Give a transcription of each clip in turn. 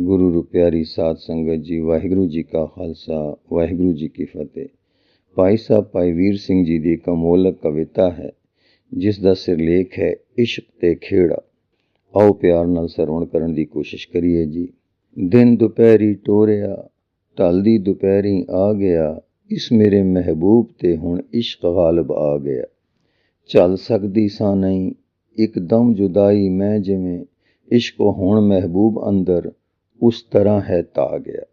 ਗੁਰੂ ਰੁਪਿਆਰੀ ਸਾਧ ਸੰਗਤ ਜੀ, ਵਾਹਿਗੁਰੂ ਜੀ ਕਾ ਖਾਲਸਾ, ਵਾਹਿਗੁਰੂ ਜੀ ਕੀ ਫਤਿਹ। ਭਾਈ ਸਾਹਿਬ, ਭਾਈ ਵੀਰ ਸਿੰਘ ਜੀ ਦੀ ਇੱਕ ਅਮੋਲਕ ਕਵਿਤਾ ਹੈ, ਜਿਸ ਦਾ ਸਿਰਲੇਖ ਹੈ, ਇਸ਼ਕ ਤੇ ਖੇੜਾ। ਆਓ ਪਿਆਰ ਨਾਲ ਸਰਵਣ ਕਰਨ ਦੀ ਕੋਸ਼ਿਸ਼ ਕਰੀਏ ਜੀ। ਦਿਨ ਦੁਪਹਿਰੀ ਟੋਰਿਆ ਢਲਦੀ ਦੁਪਹਿਰੀ ਆ ਗਿਆ, ਇਸ ਮੇਰੇ ਮਹਿਬੂਬ ਤੇ ਹੁਣ ਇਸ਼ਕ ਗਾਲਬ ਆ ਗਿਆ। ਚੱਲ ਸਕਦੀ ਸਾਂ ਨਹੀਂ, ਇੱਕਦਮ ਜੁਦਾਈ ਮੈਂ ਜਿਵੇਂ, ਇਸ਼ਕ ਹੁਣ ਮਹਿਬੂਬ ਅੰਦਰ ਉਸ ਤਰ੍ਹਾਂ ਹੈ ਤਾ ਗਿਆ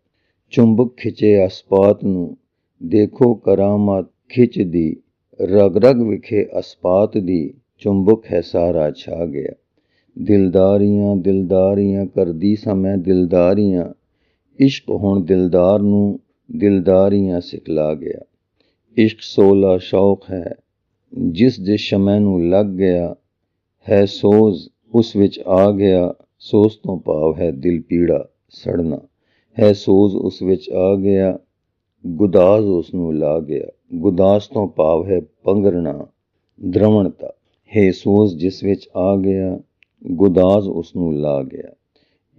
ਚੁੰਬਕ ਖਿਚੇ ਅਸਪਾਤ ਨੂੰ ਦੇਖੋ ਕਰਾਮਤ ਖਿੱਚਦੀ ਰਗ ਰਗ ਵਿਖੇ ਅਸਪਾਤ ਦੀ ਚੁੰਬਕ ਹੈ ਸਾਰਾ ਛਾ ਗਿਆ ਦਿਲਦਾਰੀਆਂ ਦਿਲਦਾਰੀਆਂ ਕਰਦੀ ਸਮੇਂ ਦਿਲਦਾਰੀਆਂ ਇਸ਼ਕ ਹੁਣ ਦਿਲਦਾਰ ਨੂੰ ਦਿਲਦਾਰੀਆਂ ਸਿਖਲਾ ਗਿਆ ਇਸ਼ਕ ਸੋਲਾ ਸ਼ੌਕ ਹੈ ਜਿਸ ਦੇ ਸ਼ਮੈ ਨੂੰ ਲੱਗ ਗਿਆ ਹੈ ਸੋਜ਼ ਉਸ ਵਿੱਚ ਆ ਗਿਆ ਸੋਜ਼ ਤੋਂ ਭਾਵ ਹੈ ਦਿਲ ਪੀੜਾ ਸੜਨਾ। ਹੈ ਸੋਜ਼ ਉਸ ਵਿੱਚ ਆ ਗਿਆ, ਗੁਦਾਸ ਉਸ ਨੂੰ ਲਾ ਗਿਆ। ਗੁਦਾਸ ਤੋਂ ਭਾਵ ਹੈ ਪੰਗਰਣਾ ਦਰਵਣਤਾ। ਹੈ ਸੋਜ਼ ਜਿਸ ਵਿੱਚ ਆ ਗਿਆ ਗੁਦਾਜ਼ ਉਸ ਨੂੰ ਲਾ ਗਿਆ।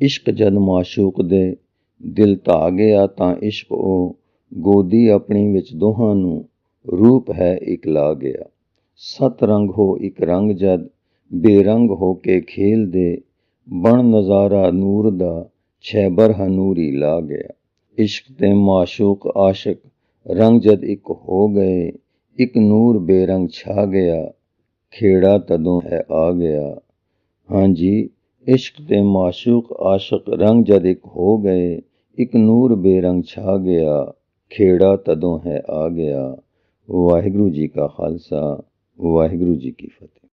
ਇਸ਼ਕ ਜਦ ਮਾਸ਼ੂਕ ਦੇ ਦਿਲ ਧਾ ਗਿਆ ਤਾਂ ਇਸ਼ਕ ਉਹ ਗੋਦੀ ਆਪਣੀ ਵਿੱਚ ਦੋਹਾਂ ਨੂੰ ਰੂਪ ਹੈ ਇੱਕ ਲਾ ਗਿਆ। ਸਤ ਰੰਗ ਹੋ ਇੱਕ ਰੰਗ ਜਦ ਬੇਰੰਗ ਹੋ ਕੇ ਖੇਲ ਦੇ ਬਣ ਨਜ਼ਾਰਾ ਨੂਰ ਦਾ چھ بر ہنوری لا گیا عشق تے معشوق عاشق رنگ جد اک ہو گئے، اک نور بے رنگ چھا گیا، کھیڑا تدوں ہے آ گیا۔ ہاں جی عشق تے معشوق عاشق رنگ جد اک ہو گئے، اک نور بے رنگ چھا گیا، کھیڑا تدوں ہے آ گیا۔ واہگرو جی کا خالصہ واہگرو جی کی فتح۔